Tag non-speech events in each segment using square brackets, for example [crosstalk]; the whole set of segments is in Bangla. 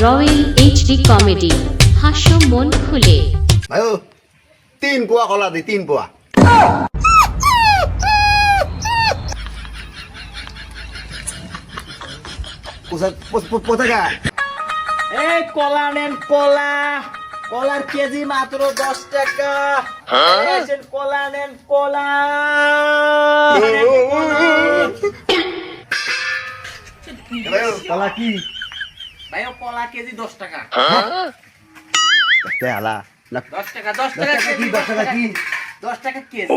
Royal HD comedy. হাস্য মন খুলে। ভাইও তিন পোয়া কলা দি তিন পোয়া। কোথা- কো- কো- এই কলা নেন কলা। কলার কেজি মাত্র দশ টাকা। কলা নেন কলা। কলা কি? ভাই কলা কেজি দশ টাকা। তে আলা। না, দশ টাকা দশ টাকা কি কেজি দশ টাকা কি? দশ টাকা কেজি।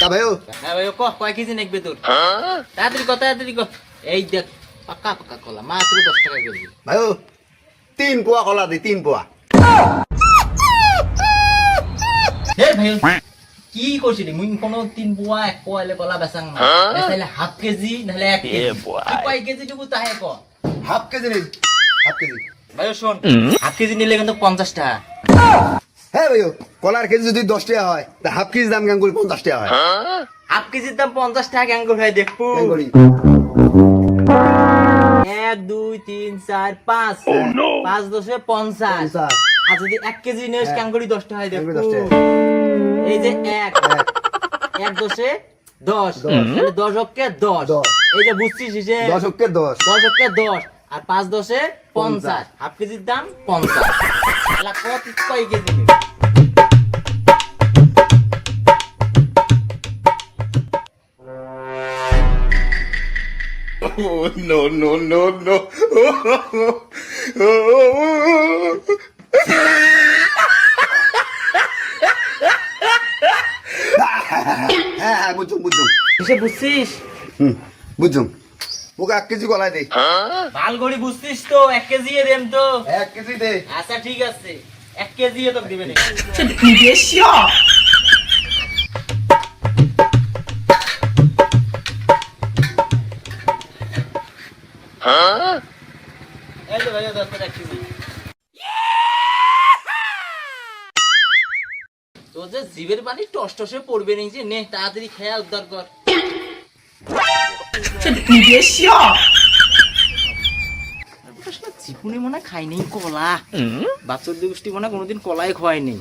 তা ভাইও। হ্যাঁ ভাই ক কয় কেজি নেকবে তোর? তাড়াতাড়ি কত তাড়াতাড়ি কর এই দেখ পাকা পাকা কলা মাত্র দশ টাকা কেজি। ভাইও তিন পোয়া কলা দি তিন পোয়া। হে ভাই কি করছিলি মুই কোনো তিন পোয়া এক পোয়া এলে কলা বেচাং না। হাফ কেজি নাহলে এক কেজি। কেজি টুকু তাহে ক। হাফ কেজি নেই হাফ কেজি। ভাই শোন হাফ কেজি নিলে কিন্তু পঞ্চাশ টাকা। হ্যাঁ ভাইও কলার কেজি যদি দশ টাকা হয় তা হাফ কেজি দাম কেন করি পঞ্চাশ টাকা হয়। হাফ কেজির দাম পঞ্চাশ টাকা কেন করে ভাই দেখব এক দুই তিন চার পাঁচ। পাঁচ দশে পঞ্চাশ। আর যদি এক কেজি নিস কেন করি দশ টাকা কেন দেখব করি দশ টাকা? এই যে এক এক, দশে দশ দশ। তাহলে দশ অক্ষে দশ। এই যে বুঝছিস হিসেব দশ অক্ষে দশ দশ অক্ষে দশ আর পাঁচ দশে পঞ্চাশ। হাফ কেজির দাম পঞ্চাশ কত কয় কেজি নিবি? no, no, no, no. [laughs] হ্যাঁ হ্যাঁ বুঝুম বুঝুম। হিসেব বুঝছিস? হুম বুঝুম। মুখে এক কেজি কলাই দে। ভালো করে বুঝছিস তো এক কেজি দেন তো। এক কেজি দে। আচ্ছা ঠিক আছে। এক কেজি তো দিবেন এই তো ভাইয়া দশ টাকা এক কেজি তোর যে জিভের পানি টস টসে পড়বে নি যে নে তাড়াতাড়ি খেয়া উদ্ধার কর। জীবনে মনে খাই নেই কলা। বাচ্চার গোষ্ঠী মনে কোনোদিন কলাই খাওয়াই নেই।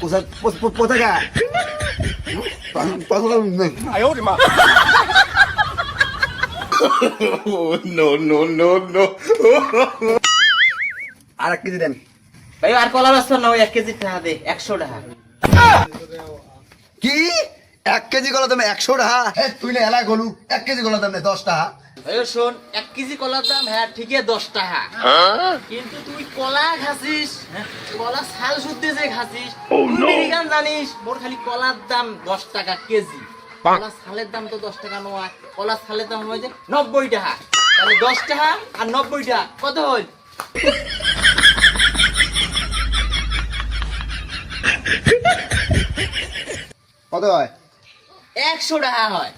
কোথায় কোথায় গা no, no, no, no. আর এক কেজি দেন। ভাই আর কলা রাস্তা না ওই এক কেজি টাকা দে একশো টাকা। কি? এক কেজি কলা দাম একশো টাকা? হ্যাঁ তুই না এলা গলু এক কেজি কলা দাম দশ টাকা। ভাই শোন এক কেজি কলার দাম হ্যাঁ ঠিকই দশ টাকা। কিন্তু তুই কলা খাসিস হ্যাঁ, কলা ছাল শুদ্ধে যে খাসিস আমেরিকান জানিস মোর খালি কলার দাম দশ টাকা কেজি। ওলা সালের দাম তো দশ টাকা নয় ওলা দাম হয়েছে নব্বই টাকা। তাহলে দশ আর নব্বই টাকা কত হল? কত হয়? একশো টাকা হয়।